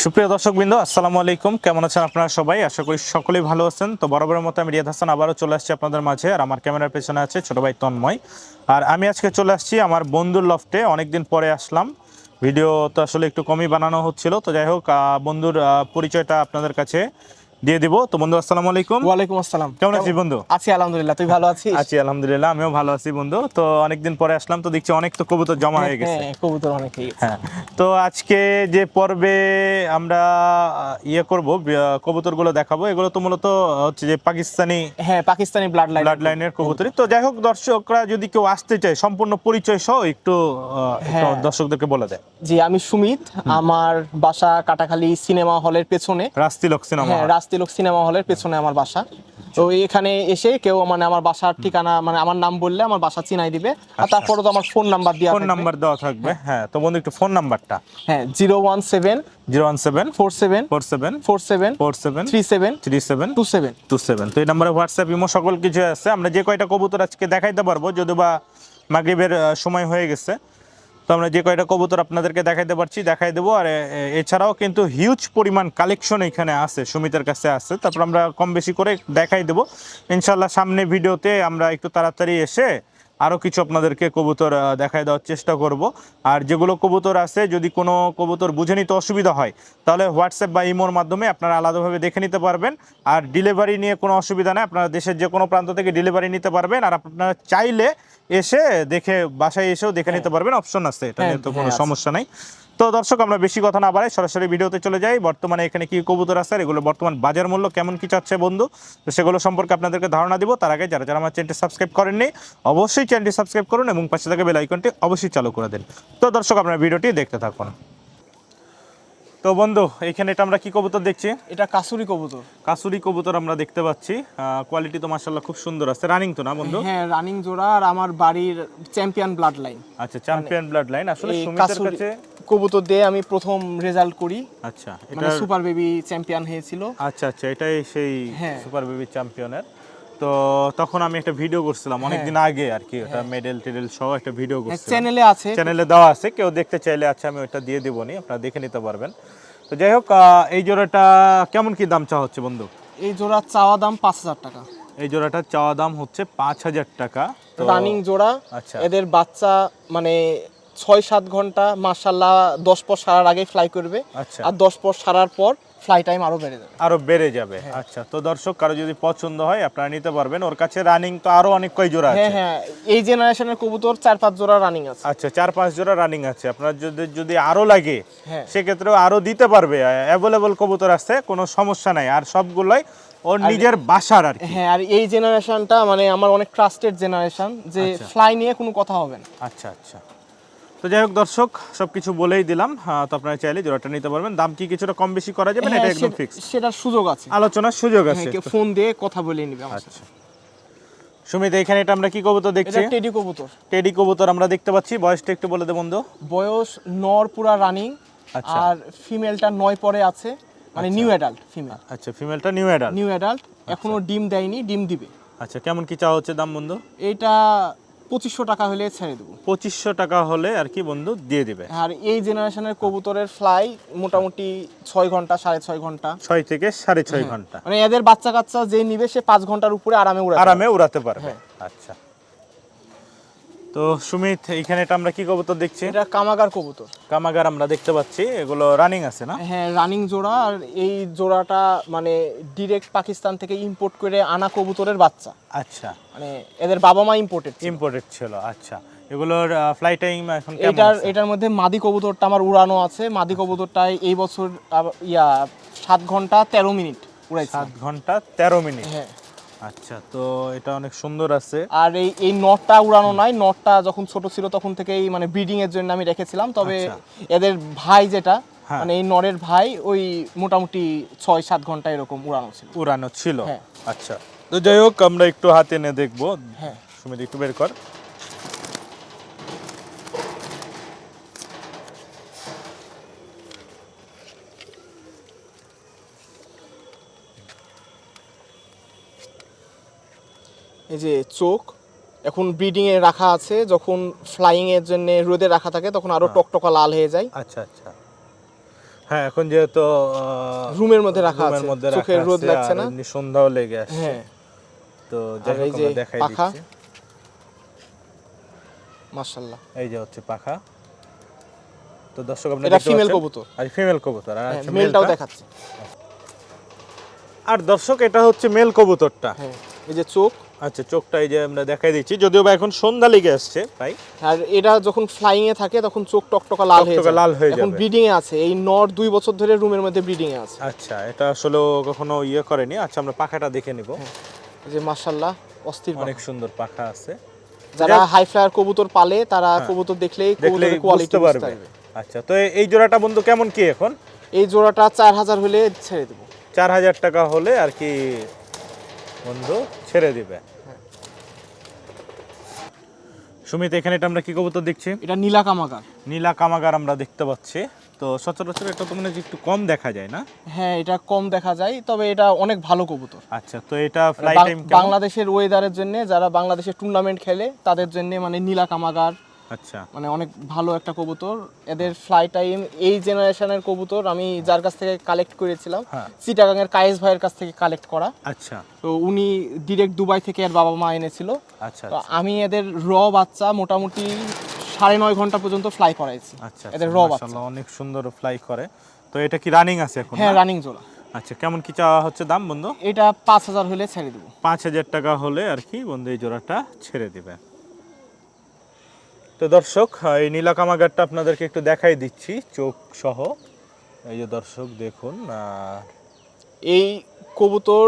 সুপ্রিয় দর্শক দর্শকবৃন্দ, আসসালামু আলাইকুম। কেমন আছেন আপনারা সবাই? আশা করি সকলেই ভালো আছেন। তো বরাবরের মতো আমি রিয়াদ হাসান আবারও চলে আসছি আপনাদের মাঝে আর আমার ক্যামেরার পেছনে আছে ছোট ভাই তন্ময়। আর আমি আজকে চলে আসছি আমার বন্ধুর লফটে। অনেকদিন পরে আসলাম। ভিডিও তো আসলে একটু কমই বানানো হচ্ছিল। তো যাই হোক বন্ধুর পরিচয়টা আপনাদের কাছে। দিয়ে দিব। তো বন্ধু আসসালামু আলাইকুম। ওয়ালাইকুম আসসালাম। কেমন আছিস বন্ধু? আছি আলহামদুলিল্লাহ। তুই ভালো আছিস? আছি আলহামদুলিল্লাহ আমিও ভালো আছি বন্ধু। তো অনেকদিন পরে আসলাম তো দেখছি অনেক তো কবুতর জমা হয়ে গেছে। হ্যাঁ কবুতর অনেকেই হ্যাঁ তো আজকে যে পর্বে আমরা ইয়ে করব কবুতরগুলো দেখাবো এগুলো তো মূলত হচ্ছে যে পাকিস্তানি হ্যাঁ পাকিস্তানি ব্লাড লাইন ব্লাড লাইনের কবুতরই। তো যাই হোক দর্শকরা যদি কেউ আসতে চায় সম্পূর্ণ পরিচয় সহ একটু হ্যাঁ। দর্শকদেরকে বলে দেয়। জি আমি সুমিত আমার বাসা কাটাখালী সিনেমা হলের পেছনে। রাস্তিলক সিনেমা হ্যাঁ রাস্তিলোক সিনেমা হলের পেছনে আমার বাসা। তো এখানে এসে কেউ মানে আমার বাসার ঠিকানা মানে আমার নাম বললে আমার বাসা চিনাই দিবে। আর তারপরে তো আমার ফোন নাম্বার দেওয়া ফোন নাম্বার দেওয়া থাকবে হ্যাঁ। তো বন্ধু একটু ফোন নাম্বারটা হ্যাঁ zero one seven zero one seven four seven four seven four seven four seven three seven three seven two seven. Two seven. তো এই নাম্বারে হোয়াটসঅ্যাপ ইমো সকল কিছু আছে। আমরা যে কয়টা কবুতর আজকে দেখাইতে পারব যদি বা মাগরিবের সময় হয়ে গেছে। আমরা যে কয়টা কবুতর আপনাদেরকে দেখাইতে পারছি, দেখাই দেবো। আর এছাড়াও কিন্তু হিউজ পরিমাণ কালেকশন এখানে আছে, সুমিতের কাছে আছে। তারপর আমরা কম বেশি করে দেখাই দেবো। ইনশাল্লাহ সামনে ভিডিওতে আমরা একটু তাড়াতাড়ি এসে আরও কিছু আপনাদেরকে কবুতর দেখায় দেওয়ার চেষ্টা করব। আর যেগুলো কবুতর আছে যদি কোনো কবুতর বুঝে নিতে অসুবিধা হয় তাহলে হোয়াটসঅ্যাপ বা ইমোর মাধ্যমে আপনারা আলাদাভাবে দেখে নিতে পারবেন। আর ডেলিভারি নিয়ে কোনো অসুবিধা নেই আপনারা দেশের যে কোনো প্রান্ত থেকে ডেলিভারি নিতে পারবেন। আর আপনারা চাইলে এসে দেখে বাসায় এসেও দেখে নিতে পারবেন অপশন আছে এটা নিয়ে তো হ্যাঁ, কোনো সমস্যা নাই। তো দর্শক, আমরা বেশি কথা না বাড়াই সরাসরি ভিডিওতে চলে যাই। বর্তমানে এখানে কি কবুতর আছে এগুলো বর্তমান বাজার মূল্য কেমন কি চাচ্ছে বন্ধু? তো সেগুলো সম্পর্কে আপনাদেরকে ধারণা দিব। তার আগে যারা যারা আমার চ্যানেলটি সাবস্ক্রাইব করেননি, অবশ্যই চ্যানেলটি সাবস্ক্রাইব করুন এবং পাশে থাকা বেল আইকনটি অবশ্যই চালু করে দিন। তো দর্শক, আপনার ভিডিওটি দেখতে থাকুন। তো বন্ধু এখানে এটা আমরা কি কবুতর দেখছি? এটা কাসুরি কবুতর। কাসুরি কবুতর আমরা দেখতে পাচ্ছি। কোয়ালিটি তো মাশাল্লাহ খুব সুন্দর আছে। রানিং তো না বন্ধু? হ্যাঁ রানিং জোড়া আর আমার বাড়ির চ্যাম্পিয়ন ব্লাড লাইন আচ্ছা চ্যাম্পিয়ন ব্লাড লাইন আসলে সুমিতের কাছে কবুতর দিয়ে আমি প্রথম রেজাল্ট করি। আচ্ছা এটা সুপার বেবি চ্যাম্পিয়ন হয়েছিল। আচ্ছা আচ্ছা এটাই সেই। সুপার বেবি চ্যাম্পিয়নের তো তখন আমি একটা ভিডিও করছিলাম অনেকদিন আগে আর কি ওটা মেডেল টেডেল সহ একটা ভিডিও করছিলাম। চ্যানেলে আছে। চ্যানেলে দেওয়া আছে কেউ দেখতে চাইলে আছে আমি ওটা দিয়ে দেবো নি আপনারা দেখে নিতে পারবেন। তো যাই হোক এই জোড়াটা কেমন কি দাম চাওয়া হচ্ছে বন্ধু? এই জোড়া চাওয়া দাম পাঁচ হাজার টাকা। এই জোড়াটার চাওয়া দাম হচ্ছে পাঁচ হাজার টাকা তো রানিং জোড়া আচ্ছা। এদের বাচ্চা মানে ছয় সাত ঘণ্টা মার্শাল্লাহ দশ পর সারার আগে ফ্লাই করবে। আচ্ছা। আর দশ পর সারার পর ফ্লাই টাইম আরও বেড়ে যাবে। আরও বেড়ে যাবে। হ্যাঁ। আচ্ছা তো দর্শক কারও যদি পছন্দ হয় আপনারা নিতে পারবেন। ওর কাছে রানিং তো আরও অনেক কয় জোড়া হ্যাঁ আছে? হ্যাঁ। এই জেনারেশনের কবুতর চার পাঁচ জোড়া রানিং আছে। আচ্ছা চার পাঁচ জোড়া রানিং আছে। আপনার যদি যদি আরও লাগে হ্যাঁ। সেক্ষেত্রেও আরও দিতে পারবে। অ্যাভেলেবল কবুতর আছে কোনো সমস্যা নাই। আর সবগুলোই ওর নিজের বাসার আর হ্যাঁ আর এই জেনারেশনটা মানে আমার অনেক ট্রাস্টেড জেনারেশন যে আচ্ছা। ফ্লাই নিয়ে কোনো কথা হবে না। আচ্ছা আচ্ছা। তো যাই হোক দর্শক সবকিছু বলেই দিলাম। হ্যাঁ, তো আপনারা চাইলে জোড়াটা নিতে পারবেন। দাম কি কিছুটা কম বেশি করা যাবে না এটা হ্যাঁ, একদম ফিক্স সেটার সুযোগ আছে। আলোচনার সুযোগ হ্যাঁ আছে কেউ ফোন দিয়ে কথা বলে নিবে আমার সাথে। আচ্ছা সুমিত এখানে এটা আমরা কি কবুতর দেখছি? এটা টেডি কবুতর। টেডি কবুতর আমরা দেখতে পাচ্ছি। বয়সটা একটু বলে দে বন্ধু। বয়স নর পুরা রানিং আচ্ছা। আর ফিমেলটা নয় পরে আছে। মানে নিউ অ্যাডাল্ট ফিমেল। আচ্ছা ফিমেলটা নিউ অ্যাডাল্ট। নিউ অ্যাডাল্ট এখনও ডিম দেয়নি ডিম দিবে। আচ্ছা কেমন কি চাওয়া হচ্ছে দাম বন্ধু? এইটা পঁচিশশো টাকা হলে ছেড়ে দেবো। পঁচিশশো টাকা হলে আর কি বন্ধু দিয়ে দিবে। আর এই জেনারেশনের কবুতরের ফ্লাই মোটামুটি ছয় ঘণ্টা সাড়ে ছয় ঘণ্টা। ছয় থেকে সাড়ে হ্যাঁ। ছয় ঘণ্টা। মানে এদের বাচ্চা কাচ্চা যে নিবে সে পাঁচ ঘণ্টার উপরে আরামে উড়াতে আরামে উড়াতে পারবে। হ্যাঁ। আচ্ছা। তো সুমিত এখানে এটা আমরা কি কবুতর দেখছি? এটা কামাগার কবুতর। কামাগার আমরা দেখতে পাচ্ছি এগুলো রানিং আছে না? হ্যাঁ রানিং জোড়া আর এই জোড়াটা মানে ডিরেক্ট পাকিস্তান থেকে ইম্পোর্ট করে আনা কবুতরের বাচ্চা। আচ্ছা। মানে এদের বাবা মা ইম্পোর্টেড ইম্পোর্টেড ছিল আচ্ছা। এগুলোর ফ্লাই টাইম এখন কেমন এটার এটার মধ্যে মাদি কবুতরটা আমার উড়ানো আছে। মাদি কবুতরটায় এই বছর ইয়া সাত ঘণ্টা তেরো মিনিট উড়াইছে। সাত ঘণ্টা তেরো মিনিট। হ্যাঁ। আচ্ছা তো এটা অনেক সুন্দর আছে। আর এই এই নটটা উড়ানো নয় নটটা যখন ছোট ছিল তখন থেকেই মানে ব্রিডিং এর জন্য আমি রেখেছিলাম তবে আচ্ছা। এদের ভাই যেটা হ্যাঁ। মানে এই নরের ভাই ওই মোটামুটি ছয় সাত ঘণ্টা এরকম উড়ানো ছিল। উড়ানো ছিল? হ্যাঁ। আচ্ছা। তো যাই হোক আমরা একটু হাতে এনে দেখব। হ্যাঁ। সুমিত একটু বের কর। এই যে চোখ এখন ব্রিডিং এ রাখা আছে যখন ফ্লাইং এর জন্য রোদে রাখা থাকে তখন আরও হ্যাঁ। টকটকা লাল হয়ে যায়। আচ্ছা আচ্ছা। হ্যাঁ এখন যেহেতু রুমের মধ্যে রাখা আছে। মধ্যে চোখের রোদ লাগছে না? সন্ধ্যাও লেগে আসছে হ্যাঁ। তো এই যে দেখাই পাখা। দিচ্ছি। মাশাআল্লাহ। এই যে হচ্ছে পাখা। তো দর্শক আপনারা এটা ফিমেল। কবুতর। আর ফিমেল কবুতর আর হ্যাঁ মেলটাও মেলটা। দেখাচ্ছে। আর দর্শক এটা হচ্ছে মেল কবুতরটা। হ্যাঁ এই যে চোখ। আচ্ছা চোখটা এই যে আমরা দেখাই দিচ্ছি। যদিও বা এখন সন্ধ্যা লেগে আসছে ভাই আর এটা যখন ফ্লাইং এ থাকে তখন চোখ টকটকা লাল হয়ে যায়। লাল হয়ে যায় এখন। ব্রিডিং এ আছে। এই নর দুই বছর ধরে রুমের মধ্যে ব্রিডিং এ আছে। আচ্ছা এটা আসলে কখনো ইয়ে করেনি। আচ্ছা আমরা পাখাটা দেখে নিব। যে মাশাআল্লাহ অস্থির অনেক সুন্দর পাখা আছে। যারা হাই ফ্লায়ার কবুতর পালে তারা কবুতর দেখলেই হ্যাঁ। দেখলে কবুতরের কোয়ালিটি বুঝতে পারবে। আচ্ছা তো এই- এই জোড়াটা বন্ধু কেমন কি এখন? এই জোড়াটা চার হাজার হলে ছেড়ে দেবো। চার হাজার টাকা হলে আর কি বন্ধু ছেড়ে দিবে। সুমিত এখানে এটা আমরা কি কবুতর দেখছি? এটা নীলা কামাগার। নীলা কামাগার আমরা দেখতে পাচ্ছি। তো সচরাচর এটা তো মানে হয় যে একটু কম দেখা যায় না? হ্যাঁ এটা কম দেখা যায় তবে এটা অনেক ভালো কবুতর। আচ্ছা তো এটা ফ্লাই টাইম বাংলাদেশের ওয়েদারের জন্য যারা বাংলাদেশের টুর্নামেন্ট খেলে তাদের জন্য মানে নীলা কামাগার আচ্ছা। মানে অনেক ভালো একটা কবুতর। এদের ফ্লাই টাইম এই জেনারেশনের কবুতর আমি যার কাছ থেকে কালেক্ট করেছিলাম হ্যাঁ। চিটাগাংয়ের কায়েস ভাইয়ের কাছ থেকে কালেক্ট করা। আচ্ছা। তো উনি ডিরেক্ট দুবাই থেকে এর বাবা মা এনেছিল। আচ্ছা তো আমি এদের র বাচ্চা মোটামুটি সাড়ে নয় ঘণ্টা পর্যন্ত ফ্লাই করাইছি। আচ্ছা এদের র বাচ্চা। অনেক সুন্দর ফ্লাই করে। তো এটা কি রানিং আছে এখন হ্যাঁ রানিং জোড়া। আচ্ছা কেমন কি চাওয়া হচ্ছে দাম বন্ধু? এটা পাঁচ হাজার হলে ছেড়ে দেবো। পাঁচ হাজার টাকা হলে আর কি বন্ধু এই জোড়াটা ছেড়ে দিবে। তো দর্শক এই নীলা কামাগারটা আপনাদেরকে একটু দেখাই দিচ্ছি চোখ সহ। এই যে দর্শক দেখুন এই কবুতর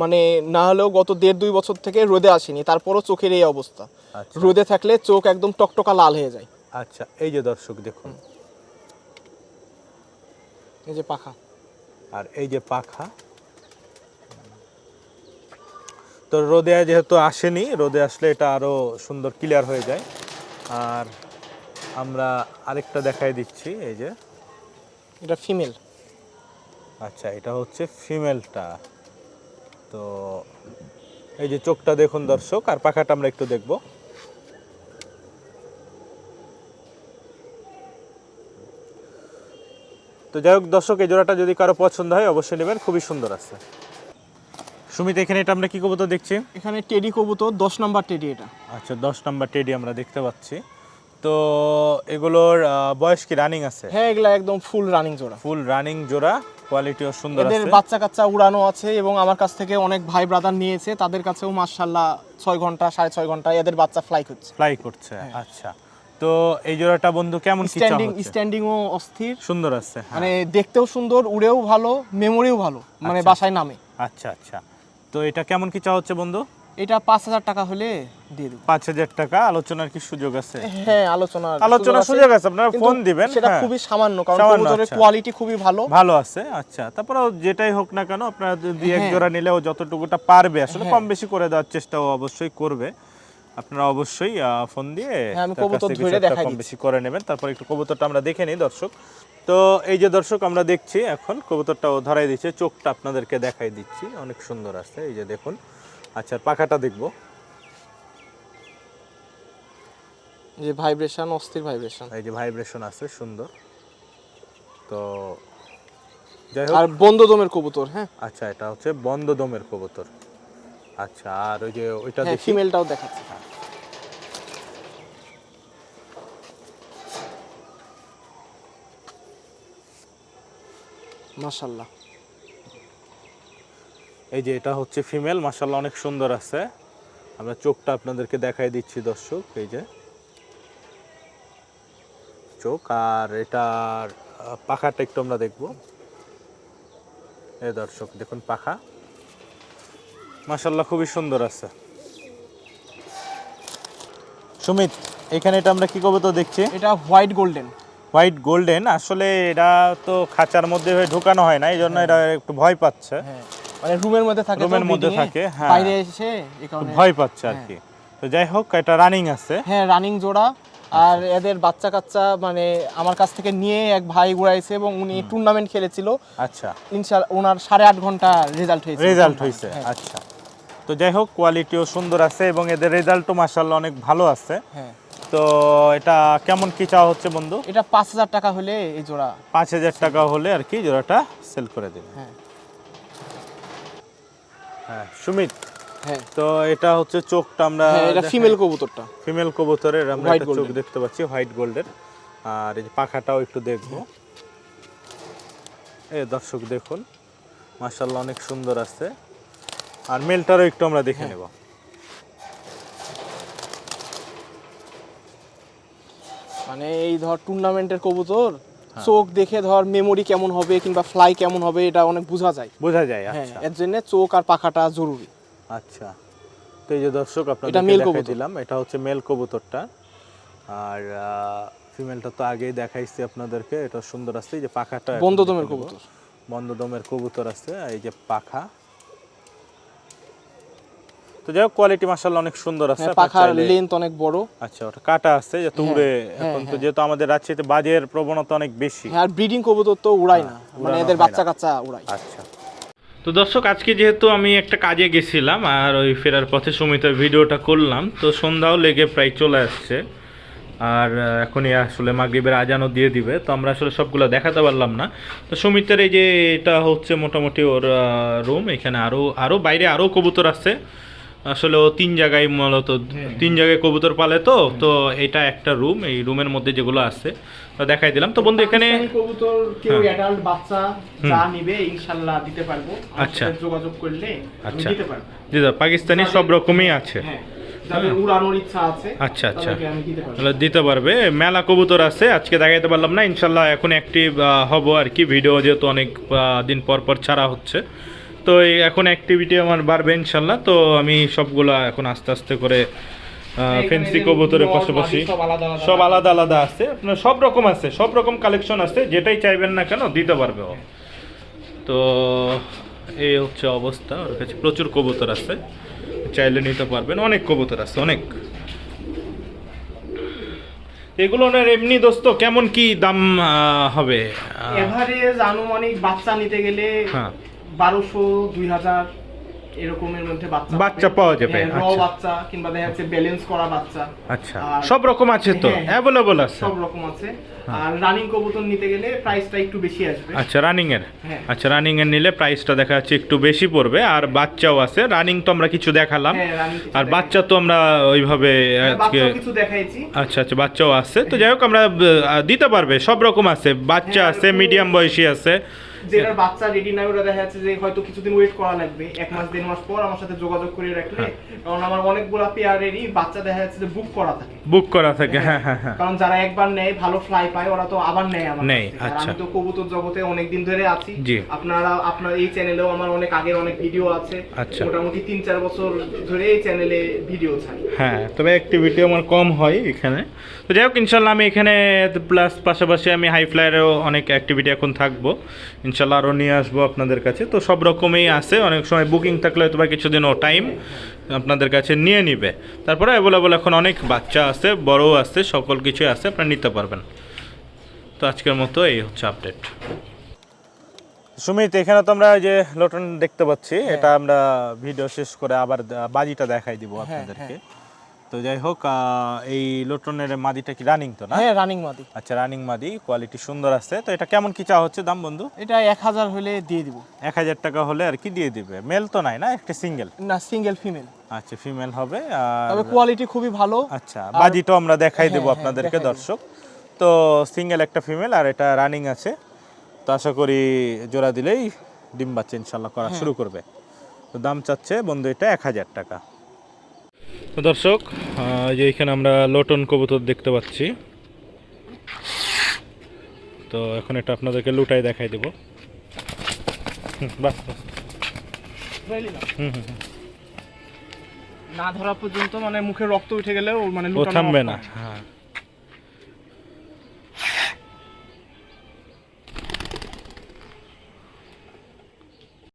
মানে না হলেও গত দেড় দুই বছর থেকে রোদে আসেনি তারপরও চোখের এই অবস্থা। আচ্ছা। রোদে থাকলে চোখ একদম টকটকা লাল হয়ে যায়। আচ্ছা এই যে দর্শক দেখুন। এই যে পাখা। আর এই যে পাখা। তো রোদে যেহেতু আসেনি রোদে আসলে এটা আরও সুন্দর ক্লিয়ার হয়ে যায়। আর আমরা আরেকটা দেখাই দিচ্ছি এই যে। এটা ফিমেল। আচ্ছা এটা হচ্ছে ফিমেলটা। তো এই যে চোখটা দেখুন দর্শক আর পাখাটা আমরা একটু দেখব। তো যাই হোক দর্শক এই জোড়াটা যদি কারও পছন্দ হয় অবশ্যই নেবেন খুবই সুন্দর আছে। সুমিত এখানে এটা আমরা কি কবুতর দেখছি? এখানে টেডি কবুতর দশ নাম্বার টেডি এটা। আচ্ছা দশ নাম্বার টেডি আমরা দেখতে পাচ্ছি। তো এগুলোর বয়স কি রানিং আছে? হ্যাঁ এগুলো একদম ফুল রানিং জোড়া। ফুল রানিং জোড়া কোয়ালিটিও সুন্দর আছে এদের বাচ্চা কাচ্চা উড়ানো আছে এবং আমার কাছ থেকে অনেক ভাই ব্রাদার নিয়েছে তাদের কাছেও মার্শাল্লাহ ছয় ঘণ্টা সাড়ে ছয় ঘণ্টা এদের বাচ্চা ফ্লাই করছে। ফ্লাই করছে আচ্ছা। তো এই জোড়াটা বন্ধু কেমন কি স্ট্যান্ডিং হচ্ছে? স্ট্যান্ডিংও অস্থির। সুন্দর আছে হ্যাঁ। মানে দেখতেও সুন্দর উড়েও ভালো মেমোরিও ভালো মানে আচ্ছা। বাসায় নামে। আচ্ছা আচ্ছা। তো এটা কেমন কি চাওয়া হচ্ছে বন্ধু? এটা পাঁচ হাজার টাকা হলে দিয়ে দেবো। পাঁচ হাজার টাকা আলোচনার কি সুযোগ আছে? হ্যাঁ আলোচনা আলোচনার সুযোগ আছে আপনারা ফোন দিবেন সেটা হ্যাঁ। খুবই সামান্য কারণ কবুতরের আচ্ছা। কোয়ালিটি খুবই ভালো। ভালো আছে আচ্ছা। তারপরেও যেটাই হোক না কেন আপনারা দুই এক হ্যাঁ। জোড়া নিলেও যতটুকুটা পারবে আসলে কম বেশি করে দেওয়ার চেষ্টাও অবশ্যই করবে। আপনারা অবশ্যই ফোন দিয়ে হ্যাঁ, আমি কবুতর ধরে দেখাই কম বেশি করে নেবেন। তারপর একটু কবুতরটা আমরা দেখে নিই দর্শক। তো এই যে দর্শক আমরা দেখছি এখন কবুতরটাও ধরাই দিচ্ছে চোখটা আপনাদেরকে দেখাই দিচ্ছি। অনেক সুন্দর আছে। এই যে দেখুন আচ্ছা পাখাটা দেখব। যে ভাইব্রেশন অস্থির ভাইব্রেশন। এই যে ভাইব্রেশন আছে সুন্দর। তো যাই হোক। আর বন্ধ দমের কবুতর হ্যাঁ? আচ্ছা এটা হচ্ছে বন্ধ দমের কবুতর। আচ্ছা আর ওই যে ওইটা হ্যাঁ দেখি। ফিমেলটাও দেখাচ্ছে। মাশাল্লাহ এই যে এটা হচ্ছে ফিমেল মাশাল্লাহ অনেক সুন্দর আছে। আমরা চোখটা আপনাদেরকে দেখাই দিচ্ছি দর্শক এই যে। চোখ আর এটার পাখাটা একটু আমরা দেখব। এই দর্শক দেখুন পাখা। মাশাল্লাহ খুবই সুন্দর আছে। সুমিত এখানে এটা আমরা কি কবে তো দেখছি? এটা হোয়াইট গোল্ডেন। হোয়াইট গোল্ডেন আসলে এটা তো খাঁচার মধ্যে হয়ে ঢুকানো হয় না এই জন্য এটা একটু ভয় পাচ্ছে। হ্যাঁ মানে রুমের মধ্যে থাকে রুমের মধ্যে থাকে, হ্যাঁ। বাইরে এসে ভয় পাচ্ছে আর কি। তো যাই হোক এটা রানিং আছে। হ্যাঁ রানিং জোড়া। আর এদের বাচ্চা কাচ্চা মানে আমার কাছ থেকে নিয়ে এক ভাই উড়াইছে এবং উনি টুর্নামেন্ট খেলেছিল। আচ্ছা। ইনশাল ওনার সাড়ে আট ঘণ্টা রেজাল্ট হয়েছে। রেজাল্ট হয়েছে হ্যাঁ, আচ্ছা। তো যাই হোক কোয়ালিটিও সুন্দর আছে এবং এদের রেজাল্টও মাসাল্লাহ অনেক ভালো আছে। হ্যাঁ। তো এটা কেমন কি চাওয়া হচ্ছে বন্ধু? এটা পাঁচ হাজার টাকা হলে এই জোড়া। পাঁচ হাজার টাকা হলে আর কি জোড়াটা সেল করে দেবে। হ্যাঁ। হ্যাঁ সুমিত হ্যাঁ। তো এটা হচ্ছে চোখটা আমরা হ্যাঁ এটা ফিমেল কবুতরটা। ফিমেল কবুতরের আমরা একটা চোখ দেখতে পাচ্ছি হোয়াইট গোল্ডের আর এই পাখাটাও একটু দেখব। এই দর্শক দেখুন মাশাল্লাহ অনেক সুন্দর আছে আর মেলটারও একটু আমরা দেখে নেব। মানে এই ধর টুর্নামেন্টের কবুতর চোখ দেখে ধর মেমোরি কেমন হবে কিংবা ফ্লাই কেমন হবে এটা অনেক বোঝা যায়। বোঝা যায় হ্যাঁ আচ্ছা। এর জন্য চোখ আর পাখাটা জরুরি। আচ্ছা। তো এই যে দর্শক আপনাদের এটা দেখাই কবুতর। দিলাম এটা হচ্ছে মেল কবুতরটা। আর ফিমেলটা তো আগেই দেখাইছি আপনাদেরকে এটা সুন্দর আছে এই যে পাখাটা বন্ধদমের বন্ধ দমের কবুতর। বন্ধ দমের কবুতর আছে এই যে পাখা। তো যাই হোক কোয়ালিটি মাসাল্লাহ অনেক সুন্দর আছে হ্যাঁ পাখার লেন্থ অনেক বড়। আচ্ছা ওটা কাটা আছে যাতে হ্যাঁ, উড়ে হ্যাঁ, এখন তো। যেহেতু আমাদের রাজশাহীতে বাজের প্রবণতা অনেক বেশি। আর ব্রিডিং কবুতর তো উড়াই না মানে এদের বাচ্চা কাচ্চা উড়াই আচ্ছা। তো দর্শক আজকে যেহেতু আমি একটা কাজে গেছিলাম আর ওই ফেরার পথে সুমিতার ভিডিওটা করলাম তো সন্ধ্যাও লেগে প্রায় চলে আসছে। আর এখনই আসলে মাগরিবের আজানও দিয়ে দিবে তো আমরা আসলে সবগুলো দেখাতে পারলাম না। তো সুমিতের এই যে এটা হচ্ছে মোটামুটি ওর রুম এখানে আরও আরও বাইরে আরও কবুতর আছে। আসলে ও তিন জায়গায় মূলত তিন জায়গায় কবুতর পালে তো তো এটা একটা রুম এই রুমের মধ্যে যেগুলো আছে তো দেখাই দিলাম। তো বন্ধু এখানে পাকিস্তানি কবুতর কেউ। অ্যাডাল্ট বাচ্চা যা নিবে ইনশাআল্লাহ দিতে পারব। আচ্ছা। যোগাযোগ করলে আমি আচ্ছা। দিতে পারব। জি দাদা, পাকিস্তানি সব রকমই আছে। হ্যাঁ আচ্ছা, আচ্ছা। দিতে তাহলে দিতে পারবে। মেলা কবুতর আছে আজকে দেখাইতে পারলাম না ইনশাল্লাহ এখন অ্যাক্টিভ হব আর কি। ভিডিও যেহেতু অনেক দিন পর পর ছাড়া হচ্ছে। তো এই এখন অ্যাক্টিভিটি আমার বাড়বে ইনশাল্লাহ। তো আমি সবগুলা এখন আস্তে আস্তে করে ফেন্সি কবুতরের পাশাপাশি সব আলাদা আলাদা সব আলাদা আলাদা আছে। আপনার সব রকম আছে সব রকম কালেকশন আছে। যেটাই চাইবেন না কেন দিতে পারবে ও। তো এই হচ্ছে অবস্থা। ওর কাছে প্রচুর কবুতর আছে। চাইলে নিতে পারবেন। অনেক কবুতর আছে অনেক। এগুলো ওনার এমনি দোস্ত কেমন কি দাম হবে? এভারেজ আনুমানিক বাচ্চা নিতে গেলে হ্যাঁ। বারোশো দুই হাজার এরকমের মধ্যে বাচ্চা বাচ্চা পাওয়া যাবে, হ্যাঁ, র আচ্ছা। বাচ্চা কিংবা দেখা যাচ্ছে ব্যালেন্স করা বাচ্চা। আচ্ছা সব রকম আছে তো? হ্যাঁ, হ্যাঁ। অ্যাভেলেবল আছে? সব রকম আছে। আর রানিং কবুতর নিতে গেলে প্রাইসটা একটু বেশি আসবে। আচ্ছা রানিং এর? হ্যাঁ। আচ্ছা রানিং এর নিলে প্রাইসটা দেখা যাচ্ছে একটু বেশি পড়বে আর বাচ্চাও আছে। রানিং তো আমরা কিছু দেখালাম। হ্যাঁ, আর বাচ্চা তো আমরা ওইভাবে হ্যাঁ, আজকে কিছু দেখাইছি। আচ্ছা আচ্ছা বাচ্চাও আছে। তো যাই হোক আমরা দিতে পারবে সব রকম আছে। বাচ্চা হ্যাঁ, আছে মিডিয়াম বয়সী আছে। যেটার বাচ্চা রেডি নাই ওটা দেখা যাচ্ছে যে হয়তো কিছুদিন ওয়েট করা লাগবে এক মাস দেড় মাস পর আমার সাথে যোগাযোগ করে রাখলে হ্যাঁ। কারণ আমার অনেকগুলা পেয়ারেরই বাচ্চা দেখা যাচ্ছে যে বুক করা থাকে বুক করা থাকে হ্যাঁ হ্যাঁ হ্যাঁ কারণ যারা একবার নেয় ভালো ফ্লাই পায় ওরা তো আবার নেয় আমার নেয়। আর আচ্ছা। আমি তো কবুতর জগতে অনেক দিন ধরে আছি। আপনারা আপনার এই চ্যানেলেও আমার অনেক আগের অনেক ভিডিও আছে আচ্ছা। মোটামুটি তিন চার বছর ধরে এই চ্যানেলে ভিডিও ছাড়ি হ্যাঁ তবে অ্যাক্টিভিটি আমার কম হয় এখানে তো যাই হোক ইনশাল্লাহ আমি এখানে প্লাস পাশাপাশি আমি হাই ফ্লায়ারেও অনেক অ্যাক্টিভিটি এখন থাকব ইনশাল্লাহ আরও নিয়ে আসব আপনাদের কাছে। তো সব রকমই আছে। অনেক সময় বুকিং থাকলে হয়তো বা কিছুদিন ও টাইম আপনাদের কাছে নিয়ে নিবে। তারপরে অ্যাভেলেবল এখন অনেক বাচ্চা আছে বড়ও আছে সকল কিছুই আছে আপনারা নিতে পারবেন। তো আজকের মতো এই হচ্ছে আপডেট সুমিত এখানে তো আমরা যে লটন দেখতে পাচ্ছি এটা আমরা ভিডিও শেষ করে আবার বাজিটা দেখাই দিব আপনাদেরকে। তো যাই হোক এই লোটনের মাদিটা কি রানিং তো না? হ্যাঁ রানিং মাদি। আচ্ছা রানিং মাদি কোয়ালিটি সুন্দর আছে। তো এটা কেমন কি চা হচ্ছে দাম বন্ধু? এটা এক হাজার হলে দিয়ে দিব। এক হাজার টাকা হলে আর কি দিয়ে দিবে? মেল তো নাই না? একটা সিঙ্গেল না সিঙ্গেল ফিমেল আচ্ছা ফিমেল হবে আর তবে কোয়ালিটি খুবই ভালো। আচ্ছা বাজিটাও আমরা দেখাই দেবো হ্যাঁ, হ্যাঁ, আপনাদেরকে দর্শক। তো সিঙ্গেল একটা ফিমেল আর এটা রানিং আছে। তো আশা করি জোড়া দিলেই ডিম বাচ্চা ইনশাল্লাহ করা হ্যাঁ। শুরু করবে। তো দাম চাচ্ছে বন্ধু এটা এক হাজার টাকা। তো দর্শক যে এখানে আমরা লটন কবুতর দেখতে পাচ্ছি। তো এখন এটা আপনাদেরকে লুটাই দেখাই দেব। বাহ হুম হুম হুম। না ধরা পর্যন্ত মানে মুখে রক্ত উঠে গেলে মানে থামবে না। হ্যাঁ।